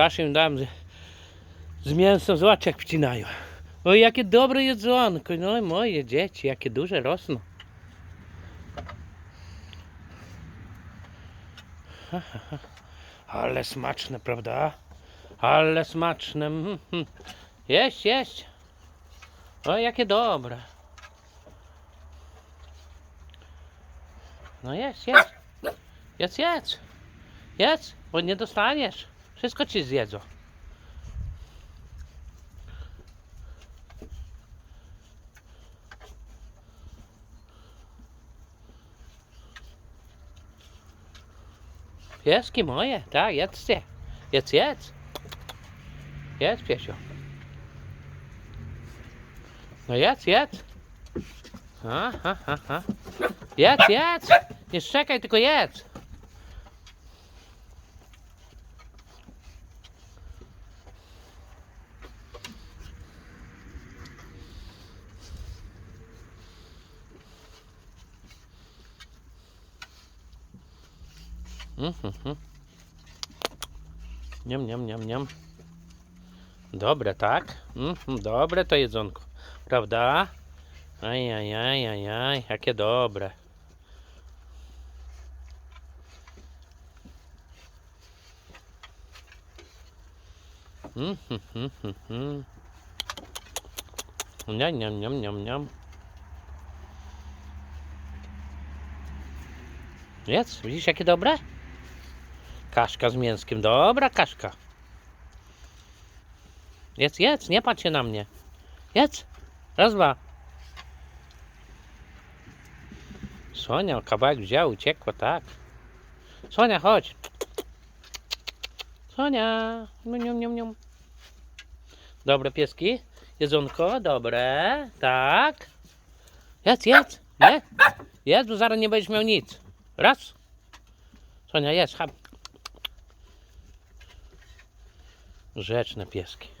Kaszę im dam z, z mięsem, zobacz jak wcinają. Oj, jakie dobre jedzonko, no moje dzieci, jakie duże rosną. Ale smaczne, prawda? Ale smaczne. mhm, mhm. Jeść, jeść. O, jakie dobre. No jest, jest. Jedz, jedz. Jedz, bo nie dostaniesz. Wszystko ci zjedzą. Pieski moje, tak, jedzcie. Jedz, jedz. Jedz, piesio. No jedz, jedz. Ha, ha, ha, ha. Jedz, jedz. Nie szczekaj, tylko jedz. Mhm. Niam, niam, niam, niam. Dobre, tak? Mhm, dobre to jedzonko. Prawda? Aj, aj, aj, aj, aj, jakie dobre. Mhm, mhm, mhm. Niam, niam, niam, niam, niam. Jedz, widzisz jakie dobre? Kaszka z mięskiem, dobra kaszka. Jedz, jedz, nie patrz się na mnie. Jedz, raz, dwa. Sonia kawałek wziął, uciekła, tak. Sonia, chodź. Sonia, nium, nium, nium. Dobre pieski, jedzonko, dobre, tak. Jedz, jedz, nie? Jedz, bo zaraz nie będziesz miał nic. Raz. Sonia, jedz, hap. Rzeczne pieski.